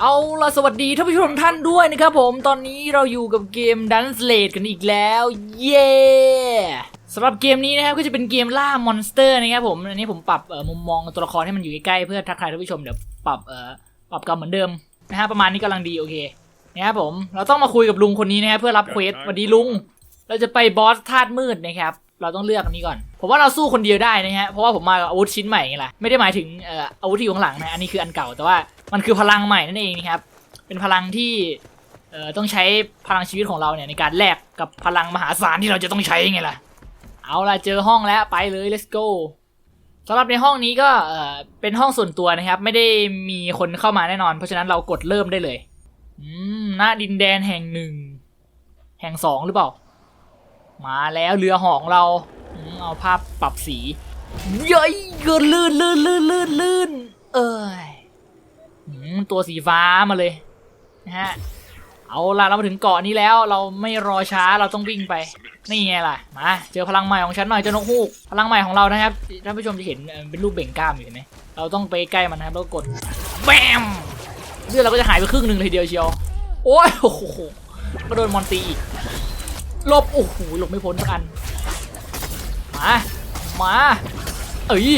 เอาล่ะสวัสดีท่านผู้ชมท่านด้วยนะครับผมตอนนี้เราอยู่กับเกม Dance Slate กันอีกแล้ว เย้สำหรับเกมนี้นะครับก็จะเป็นเกมล่ามอนสเตอร์นะครับผมอันนี้ผมปรับมุมมองตัวละครให้มันอยู่ใกล้ๆเพื่อทักทายท่านผู้ชมเดี๋ยวปรับปรับกลับเหมือนเดิมนะฮะประมาณนี้กำลังดีโอเคนะครับผมเราต้องมาคุยกับลุงคนนี้นะครับเพื่อรับเควสสวัสดีลุง เราจะไปบอสธาตุมืดนะครับ เราต้องเลือกอันนี้ก่อน ผมว่าเราสู้คนเดียวได้นะฮะเพราะว่าผมมากับอาวุธชิ้นใหม่ไงล่ะไม่ได้หมายถึงเอ่ออาวุธที่อยู่ข้างหลังนะอันนี้คืออันเก่าแต่ว่ามันคือพลังใหม่นั่นเองนะครับเป็นพลังที่เอ่อต้องใช้พลังชีวิตของเราเนี่ยในการแลกกับพลังมหาศาลที่เราจะต้องใช้ไงล่ะ เอาล่ะเจอห้องแล้วไปเลย let's go สำหรับในห้องนี้ก็เอ่อเป็นห้องส่วนตัวนะครับ ไม่ได้มีคนเข้ามาแน่นอน เพราะฉะนั้นเรากดเริ่มได้เลยอืมหน้าดินแดนแห่งหนึ่ง แห่งสองหรือเปล่า มาแล้วเรือหอของเรา เอาภาพปรับสีเย้ยเกินลื่นลื่นลื่นลื่นลื่นเอ้ยอืมตัวสีฟ้ามาเลยนะฮะเอาล่ะเรามาถึงเกาะนี้แล้ว เราไม่รอช้าเราต้องวิ่งไปนี่ไงล่ะมาเจอพลังใหม่ของฉันหน่อยเจ้านกฮูกพลังใหม่ของเรานะครับท่านผู้ชมจะเห็นเป็นรูปเบ่งกล้ามอยู่เห็นไหมเราต้องไปใกล้มันนะครับแล้วกดแบมเลือดเราก็จะหายไปครึ่งหนึ่งเลยเดียวเชียวโอ้ยโอ้โหก็โดนมอนตีอีกลบโอ้โหหลบไม่พ้นสักอัน มามา เอ้ย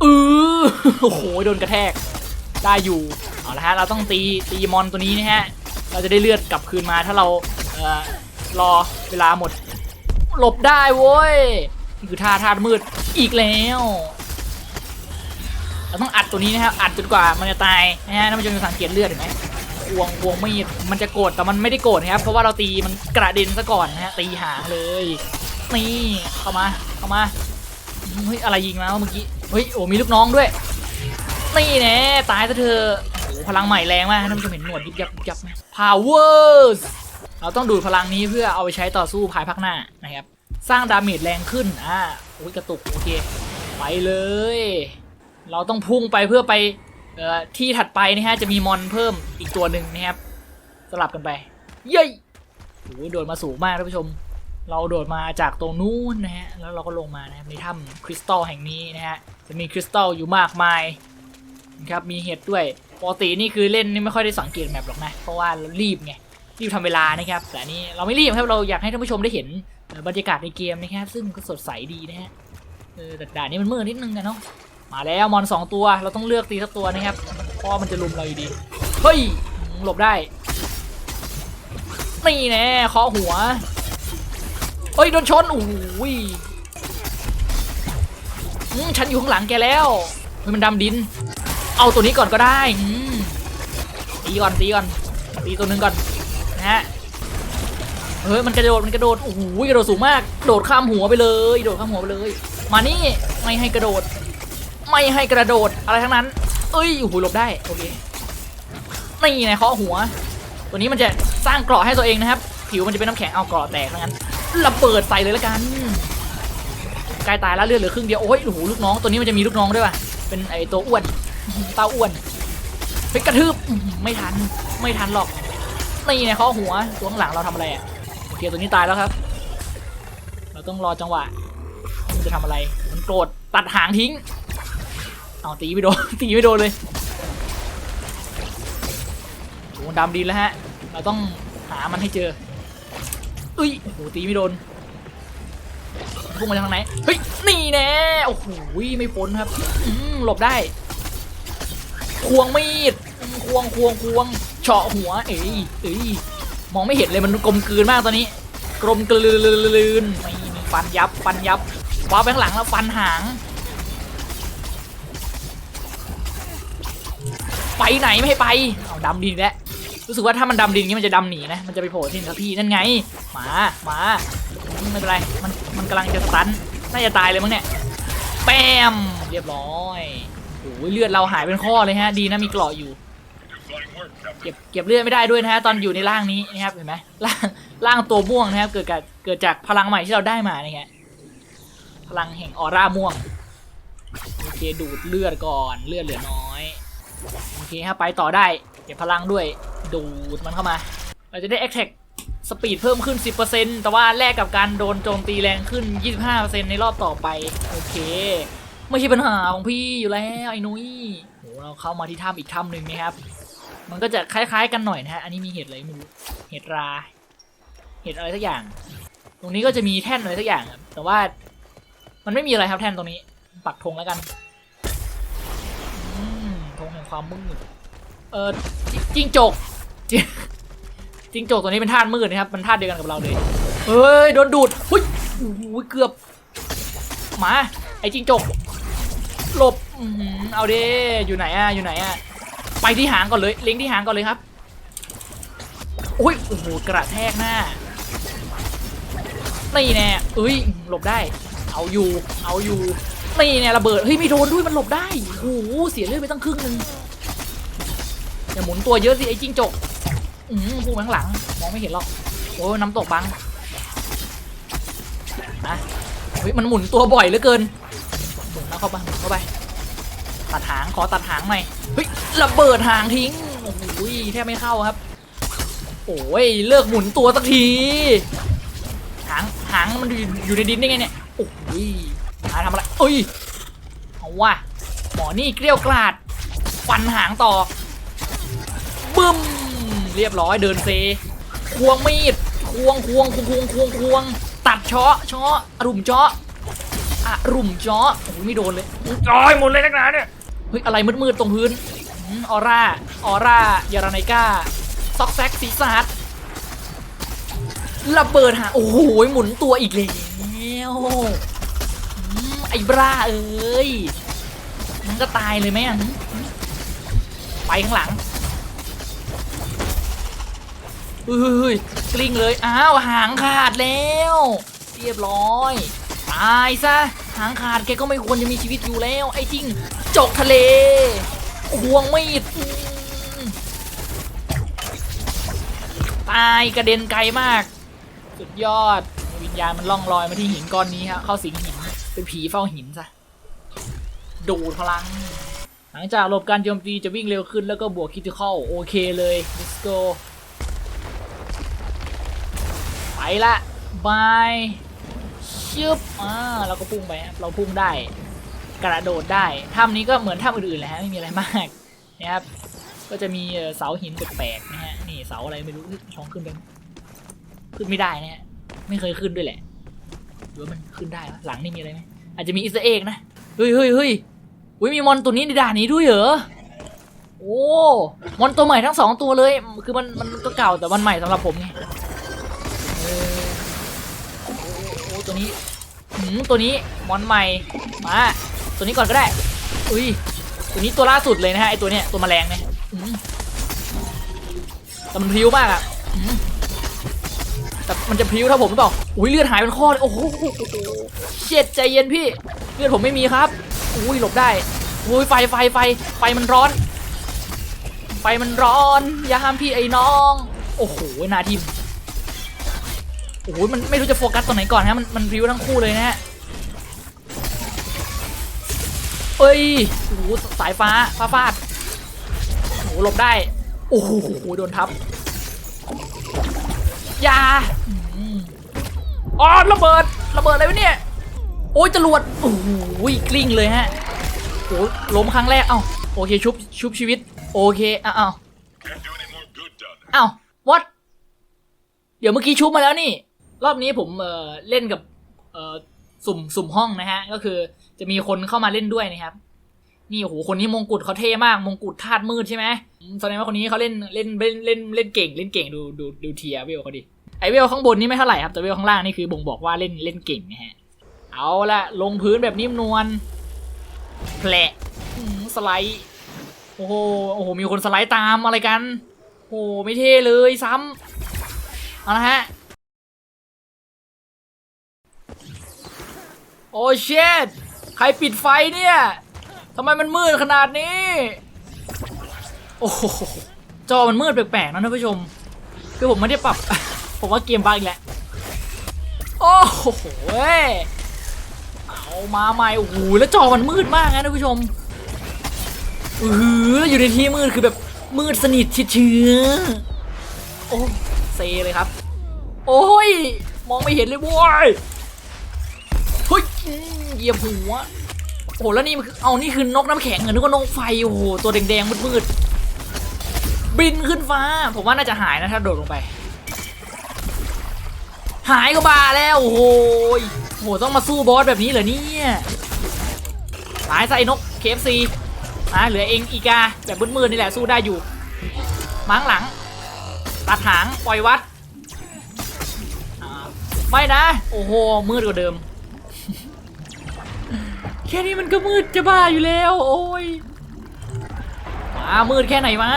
เออโอ้โหโดนกระแทก ได้อยู่ เอาละฮะ เราต้องตีตีมอนตัวนี้นะฮะ เราจะได้เลือดกลับคืนมาถ้าเราเอ่อรอเวลาหมด หลบได้โว้ยนี่คือท่าท่ามืดอีกแล้ว เราต้องอัดตัวนี้นะครับ อัดจนกว่ามันจะตายนะฮะท่านผู้ชมจะสังเกตเลือดเห็นไหม ควงควงมีดมันจะโกรธแต่มันไม่ได้โกรธนะครับ เพราะว่าเราตีมันกระเด็นซะก่อนนะฮะตีหางเลยนี่เข้ามาเข้ามาเฮ้ยอะไรยิงมาเมื่อกี้เฮ้ยโอ้มีลูกน้องด้วยนี่แน่ตายซะเธอโอ้พลังใหม่แรงมากท่านผู้ชมเห็นหนวดยิบยับยิบยับไหม powers เราต้องดูดพลังนี้เพื่อเอาไปใช้ต่อสู้ภายภาคหน้านะครับสร้างดาเมจแรงขึ้นอ่าโอ้ยกระตุกโอเคไปเลย เราต้องพุ่งไปเพื่อไป ที่ถัดไปนะฮะจะมีมอนเพิ่มอีกตัวหนึ่งนะครับสลับกันไป เย้ยโอ้โหโดดมาสูงมากท่านผู้ชม เราโดดมาจากตรงนู้นนะฮะแล้วเราก็ลงมานะครับในถ้ำคริสตัลแห่งนี้นะฮะจะมีคริสตัลอยู่มากมายนะครับมีเห็ดด้วยปกตินี่คือเล่นนี่ไม่ค่อยได้สังเกตแมปหรอกนะเพราะว่าเรารีบไงรีบทำเวลานะครับแต่นี้เราไม่รีบครับเราอยากให้ท่านผู้ชมได้เห็นบรรยากาศในเกมนะครับซึ่งก็สดใสดีนะฮะแต่ด่านนี้มันมืดนิดนึงนะเนาะ มาแล้วมอนสองตัว เราต้องเลือกตีสักตัวนะครับเพราะมันจะลุมเราอยู่ดี เฮ้ย หลบได้ นี่แน่เคาะหัว เฮ้ย โดนชนโอ้ยฉันอยู่ข้างหลังแกแล้วเฮ้ยมันดำดิน เอาตัวนี้ก่อนก็ได้ตีก่อนตีก่อนตีตัวหนึ่งก่อนนะฮะเฮ้ยมันกระโดดมันกระโดดโอ้โหกระโดดสูงมาก โดดข้ามหัวไปเลย โดดข้ามหัวไปเลย มานี่ไม่ให้กระโดด ไม่ให้กระโดดอะไรทั้งนั้น เอ้ยโอ้โหหลบได้โอเคนี่ไงเคาะหัว ตัวนี้มันจะสร้างเกราะให้ตัวเองนะครับ ผิวมันจะเป็นน้ำแข็งเอาเกราะแตกทั้งนั้นระเบิดใส่เลยล้วกันกล้ตายแล้วเลือดเหลือครึ่งเดียวโอ้ยโอ้โหลูกน้องตัวนี้มันจะมีลูกน้องด้วยว่ะเป็นไอตัวอ้วนเตาอ้วนไปกระทืบไม่ทันไม่ทันหรอกนี่ไงเคาะหัวตัวข้างหลังเราทำอะไรอะโอเคตัวนี้ตายแล้วครับ เราต้องรอจังหวะมันจะทำอะไร มันโกรธตัดหางทิ้ง เอาตีไม่โดน ตีไม่โดนเลยโอ้ดำดินแล้วฮะ เราต้องหามันให้เจอเอ้ยโอ้โหตีไม่โดนพุ่งมาจากทางไหน เฮ้ย นี่แน่โอ้โหไม่พ้นครับหลบได้ ควงมีด ควงควงควงเฉาะหัว เอ้ยเอ้ยมองไม่เห็นเลยมันกลมกลืนมากตอนนี้ กลมกลืนไม่มีฟันยับ ฟันยับว้าไปข้างหลังแล้วฟันหาง ไปไหนไม่ให้ไปเอาดำดินแล้วรู้สึกว่าถ้ามันดำดินงนี้มันจะดำหนีนะมันจะไปโผล่ที่ครับพี่นั่นไงหมาหมาไม่เป็นไรมันมันกำลังจะสตันน่าจะตายเลยมั้งเนี่ยแปมเรียบร้อยโอ้ยเลือดเราหายเป็นข้อเลยฮะ ดีนะมีเกราะอยู่ เก็บเก็บเลือดไม่ได้ด้วยนะฮะตอนอยู่ในร่างนี้นะครับเห็นไหมร่างร่างตัวม่วงนะครับเกิดจากเกิดจากพลังใหม่ที่เราได้มานะฮะพลังแห่งออร่าม่วงโอเคดูดเลือดก่อนเลือดเหลือน้อย เคฮะไปต่อได้ เก็บพลังด้วย ดูดมันเข้ามา เราจะได้ Attack สปีดเพิ่มขึ้น 10%แต่ว่าแลกกับการโดนโจมตีแรงขึ้น 25%ในรอบต่อไป โอเค ไม่ใช่ปัญหาของพี่อยู่แล้วไอ้นุ้ยโหเราเข้ามาที่ถ้ำอีกถ้ำหนึ่งนะครับ มันก็จะคล้ายๆกันหน่อยนะฮะ อันนี้มีเห็ดอะไรไม่รู้เห็ดรา เห็ดอะไรสักอย่าง ตรงนี้ก็จะมีแท่นอะไรสักอย่างครับแต่ว่ามันไม่มีอะไรครับแท่นตรงนี้ ปักธงแล้วกัน ความมืดเออจิจิงจกจิจิงจกตัวนี้เป็นธาตุมืดนะครับ มันธาตุเดียวกันกับเราเลยเฮ้ยโดนดูดหุ้ยโอ้โหเกือบหมาไอ้จิงจกหลบเอาเด้อยู่ไหนอะอยู่ไหนอะไปที่หางก่อนเลยเล็งที่หางก่อนเลยครับโอ้ยโอ้โหกระแทกหน้านี่แน่เอ้ยหลบได้ เอาอยู่เอาอยู่ นี่แน่ยระเบิดเฮ้ยไม่โดนด้วยมันหลบได้โอ้โหเสียเลือดไปตั้งครึ่งหนึงอย่าหมุนตัวเยอะสิไอ้จิงจกอืมพูดข้างหลังมองไม่เห็นหรอกโอ้ยน้ำตกบังนะเฮ้ยมันหมุนตัวบ่อยเหลือเกินหมุนแล้วเข้าไปหมุนเข้าไปตัดหางขอตัดหางหน่อยเฮ้ยระเบิดหางทิ้งโอ้โหแทบไม่เข้าครับโอ้ยเลิกหมุนตัวสักที หางหางมันอยู่อยู่ในดินได้ไงเนี่ยโอ้ยาทำอะไรเอ้ยเอาว่ะหมอนี่เกลี้ยวกราดฟันหางต่อบึ้มเรียบร้อยเดินเซควงมีดควงควงควงควงควงควงตัดเชาะเชาะอรุมเจาะอรุมเจาะโอ้ยไม่โดนเลยจอยหมดเลยนักหนาเนี่ยเฮ้ยอะไรมืดๆตรงพื้นอืมออร่าออร่ายาราไนก้าซอกแซกสีสาดระเบิดหาโอ้โหหมุนตัวอีกแล้วอืม ไอ้บราเอ้ยมันก็ตายเลยไหมอะไปข้างหลังเฮ้ยกลิ้งเลย อ้าว หางขาดแล้ว เรียบร้อย ตายซะ หางขาดแกก็ไม่ควรจะมีชีวิตอยู่แล้ว ไอ้จริง จกทะเลควงมีดตายกระเด็นไกลมาก สุดยอด วิญญาณมันล่องลอยมาที่หินก้อนนี้ครับเข้าสิงหิน เป็นผีเฝ้าหินซะ ดูดพลัง หลังจากหลบการโจมตีจะวิ่งเร็วขึ้นแล้วก็บวกคิติคอลโอเคเลย let's go ไปละบายชึบอ่าเราก็พุ่งไปครับเราพุ่งได้ กระโดดได้ถ้ำนี้ก็เหมือนถ้ำอื่นๆแหละไม่มีอะไรมากนะครับก็จะมีเอ่อเสาหินแปลกๆนะฮะนี่เสาอะไรไม่รู้ช่องขึ้นไปขึ้นไม่ได้นะฮะไม่เคยขึ้นด้วยแหละ หรือว่ามันขึ้นได้หลังนี่มีอะไรไหมอาจจะมีอิสเอกนะ เฮ้ยเฮ้ยเฮ้ยอุ้ยมีมอนตัวนี้ในด่านนี้ด้วยเหรอ โอ้ มอนตัวใหม่ทั้งสองตัวเลย คือมันมันก็เก่าแต่มันใหม่สำหรับผมไงโอ้โอ้ตัวนี้หืมตัวนี้มอนใหม่ มา ตัวนี้ก่อนก็ได้ อุ้ย ตัวนี้ตัวล่าสุดเลยนะฮะไอตัวเนี้ยตัวแมลงเนี่ยอืมแต่มันพิ้วมากอะอืม แต่มันจะพริ้วถ้าผมหรือเปล่าอุ้ยเลือดหายเป็นข้อเลยโอ้โหเช็ดใจเย็นพี่ เลือดผมไม่มีครับอุ้ยหลบได้อุ้ยไฟไฟไฟไฟมันร้อน ไฟมันร้อน อย่าห้ามพี่ไอ้น้อง โอ้โหนาทีโอ้โหมันไม่รู้จะโฟกัสตัวไหนก่อนฮะมันมันพริ้วทั้งคู่เลยนะฮะเอ้ยโอ้โหสายฟ้าฟ้าฟาดโอ้โหหลบได้ โอ้โหโดนทับ ยาอืมอ๋อระเบิดระเบิดอะไรวะเนี่ย โอ้ยจรวดโอ้โหกลิ้งเลยฮะโอ้โหล้มครั้งแรกเอ้าโอเคชุบชุบชีวิต โอเคอ้าวอ้าว Can't do any more good down there. อ้าว what เดี๋ยวเมื่อกี้ชุบมาแล้วนี่ รอบนี้ผมเอ่อเล่นกับเอ่อสุ่มสุ่มห้องนะฮะ ก็คือจะมีคนเข้ามาเล่นด้วยนะครับ นี่โอ้โหคนนี้มงกุฎเขาเท่มาก มงกุฎธาตุมืดใช่ไหมอืมแสดงว่าคนนี้เขาเล่นเล่นเล่นเล่นเล่นเก่งเล่นเก่งดูดูดูเทียร์เวลเขาดิ ไอเวลข้างบนนี่ไม่เท่าไหร่ครับแต่เวลข้างล่างนี่คือบ่งบอกว่าเล่นเล่นเก่งนะฮะ เอาละลงพื้นแบบนิ่มนวลแผลสไลด์ โอ้โหโอ้โหมีคนสไลด์ตามอะไรกัน โอ้โหไม่เท่เลยซ้ำเอาละฮะโอ้เชดใครปิดไฟเนี่ย ทำไมมันมืดขนาดนี้ โอ้โห จอมันมืดแปลกๆนะท่านผู้ชม คือผมไม่ได้ปรับ ผมว่าเกมบักอีกแล้วโอ้โหเว้เอามาใหม่โอ้โหแล้วจอมันมืดมากนะท่านผู้ชมอืออยู่ในที่มืดคือแบบมืดสนิทชิดเชื้อโอ้เซเลยครับ โอ้ย มองไม่เห็นเลยโว้ยเฮ้ยเหยียบหัวโอ้โหแล้วนี่มันคือเอานี่คือนกน้ำแข็งเหรอนึกว่านกไฟโอ้โหตัวแดงๆมืดๆบินขึ้นฟ้า ผมว่าน่าจะหายนะถ้าโดดลงไป หายก็บาแล้ว โอ้โหโหต้องมาสู้บอสแบบนี้เหรอเนี่ยตายใส่นก KFC อะเหลือเองอีกาแบบมืดๆนี่แหละสู้ได้อยู่มั้งหลังตัดหางปล่อยวัดไม่นะ โอ้โห มืดกว่าเดิม แค่นี้มันก็มืดจะบ้าอยู่แล้ว โอ้ยอ่ามืดแค่ไหนวะ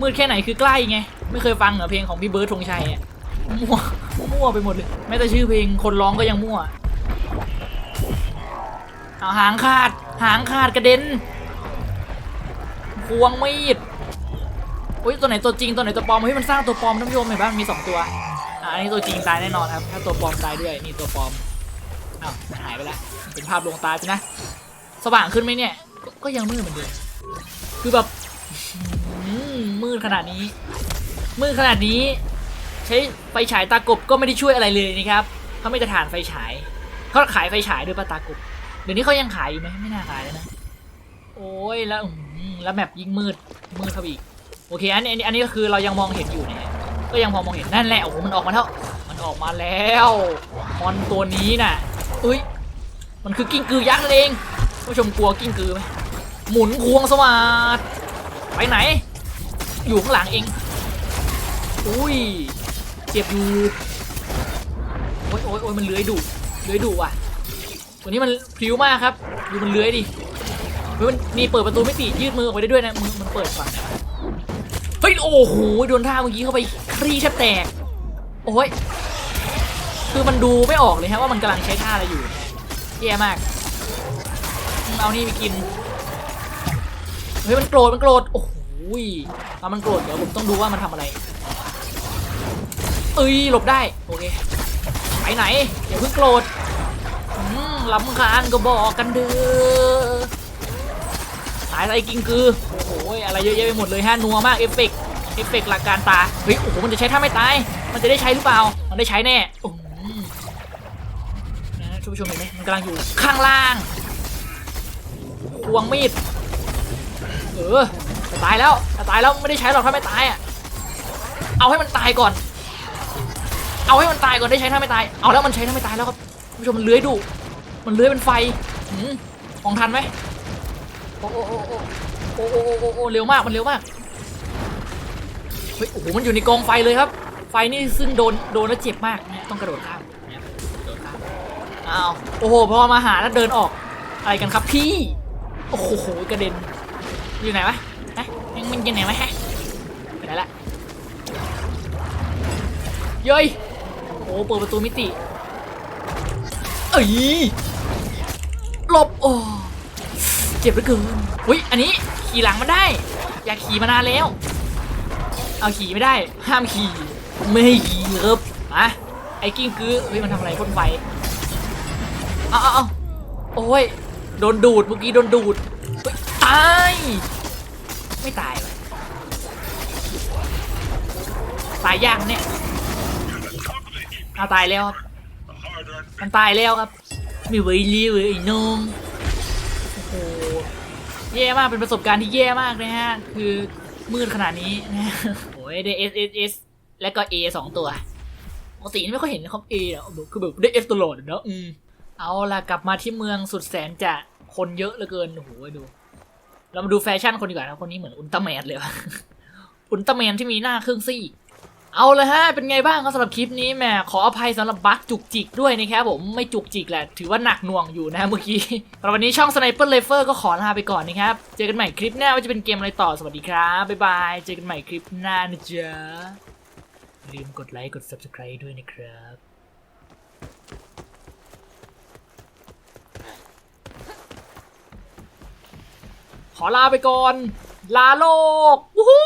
มืดแค่ไหนคือใกล้ไง ไม่เคยฟังเหรอเพลงของพี่เบิร์ดธงชัยอะ มั่วมั่วไปหมดเลยแม้แต่ชื่อเพลงคนร้องก็ยังมั่วเอาหางขาด หางขาดกระเด็นควงมีดอุ้ยตัวไหนตัวจริงตัวไหนตัวปลอมเฮ้ยมันสร้างตัวปลอมท่านผู้ชมเห็นปะมันมีสองตัวอ่าอันนี้ตัวจริงตายแน่นอนครับ ถ้าตัวปลอมตายด้วยนี่ตัวปลอมอ้าวหายไปแล้วเป็นภาพลวงตาใช่นะสว่างขึ้นไหมเนี่ยกก็ยังมืดเหมือนเดิมคือแบบมืดขนาดนี้มืดขนาดนี้ ใช้ไฟฉายตากบก็ไม่ได้ช่วยอะไรเลยนะครับเขาไม่จะถานไฟฉายเขาขายไฟฉายด้วยปะตากบเดี๋ยวนี้เขายังขายอยู่ไหมไม่น่าขายแล้วนะ โอ้ยแล้วแล้วแมปยิ่งมืดมืดเข้าไปอีกโอเคอันนี้อันนี้ก็คือเรายังมองเห็นอยู่นะก็ยังพอมองเห็นนั่นแหละโอ้โหมันออกมาแล้วมันออกมาแล้วมอนตัวนี้น่ะอุ้ยมันคือกิ้งกือยักษ์นั่นเองผู้ชมกลัวกิ้งกือไหมหมุนควงสวัสดไปไหน อยู่ข้างหลังเอง อุ้ย จ็บอยู่โอ้ยโอ้ยโอ้ยมันเลื้อยดุเลื้อยดุว่ะ ตัวนี้มันพิ้วมากครับ ดูมันเลื้อยดิเฮ้ยมันมีเปิดประตูไม่ติยืดมือออกไปได้ด้วยนะมือมันเปิดฝั่งไหนเฮ้ยโอ้โหโดนท่าเมื่อกี้เข้าไปครีแทบแตก โอ้ยคือมันดูไม่ออกเลยฮะว่ามันกำลังใช้ท่าอะไรอยู่แย่มาก เอานี่ไปกิน เฮ้ยมันโกรธมันโกรธโอ้โหตอนมันโกรธเดี๋ยวผมต้องดูว่ามันทำอะไร เอ้ยหลบได้ โอเค ไปไหน อย่าเพิ่งโกรธอืมลำคาญก็บอกกันเด้อสายอะไรกิงคือ โอ้โหอะไรเยอะแยะไปหมดเลยฮะนัวมากเอฟเฟกต์เอฟเฟกต์หลักการตา เฮ้ย โอ้โห มันจะใช้ท่าไม่ตาย มันจะได้ใช้หรือเปล่า มันได้ใช้แน่โอ้โหนะท่านผู้ชมเห็นไหมมันกำลังอยู่ข้างล่างควงมีด เออจะตายแล้วจะตายแล้วไม่ได้ใช้หรอกถ้าไม่ตายอะ เอาให้มันตายก่อน เอาให้มันตายก่อนได้ใช้ถ้าไม่ตาย เอาแล้วมันใช้ถ้าไม่ตายแล้วครับท่านผู้ชมมันเลื้อยดุ มันเลื้อยเป็นไฟหืมมองทันไหมโอ้โอ้โอ้โอ้โอ้โอ้โอ้โอ้เร็วมาก มันเร็วมาก เฮ้ย โอ้โห มันอยู่ในกองไฟเลยครับ ไฟนี่ซึ่งโดน โดนแล้วเจ็บมากเนี่ยต้องกระโดดข้ามเนี่ยกระโดดข้าม อ้าว โอ้โห พอมาหาแล้วเดินออก อะไรกันครับพี่ โอ้โห กระเด็น อยู่ไหนวะฮะยังมันอยู่ไหนวะฮะไปไหนละเย้ย โอ้เปิดประตูมิติ เอ้ยหลบโอ้เจ็บเหลือเกินอุ้ยอันนี้ขี่หลังมันได้ อยากขี่มานานแล้ว เอาขี่ไม่ได้ ห้ามขี่ ไม่ให้ขี่ครับมาไอ้กิ้งกือเฮ้ยมันทำอะไรพ่นไฟเอาเอาเอาโอ้ยโดนดูดเมื่อกี้โดนดูดเฮ้ยตายไม่ตายว่ะตายยากเนี่ย เอาตายแล้วครับมันตายแล้วครับม่ไหวเลี้ยวเลยน้องโอ้โหแย่มากเป็นประสบการณ์ที่แย่มากนะฮะ คือมืดขนาดนี้นะโอ้ยได้ S S S และก็ A สองตัวปกติไม่ค่อยเห็นเขา A หรอคือแบบได้ S ตลอดเนอะอืมเอาล่ะกลับมาที่เมืองสุดแสนจะคนเยอะเหลือเกินโอ้โหดู เรามาดูแฟชั่นคนดีกว่านะคนนี้เหมือนอุลตร้าแมนเลยวะอุลตร้าแมนที่มีหน้าครึ่งซี่ เอาเลยฮะ เป็นไงบ้างครับสำหรับคลิปนี้แหมขออภัยสำหรับบั๊กจุกจิกด้วยนะครับผมไม่จุกจิกแหละ ถือว่าหนักหน่วงอยู่นะเมื่อกี้สำหรับวันนี้ช่อง Sniper l a f e r ก็ขอลาไปก่อนนะครับ เจอกันใหม่คลิปหน้าว่าจะเป็นเกมอะไรต่อสวัสดีครับ บ๊ายบาย เจอกันใหม่คลิปหน้านะจ๊ะลืมกดไลค์กด Subscribe ด้วยนะครับขอลาไปก่อน ลาโลกวู้ฮู้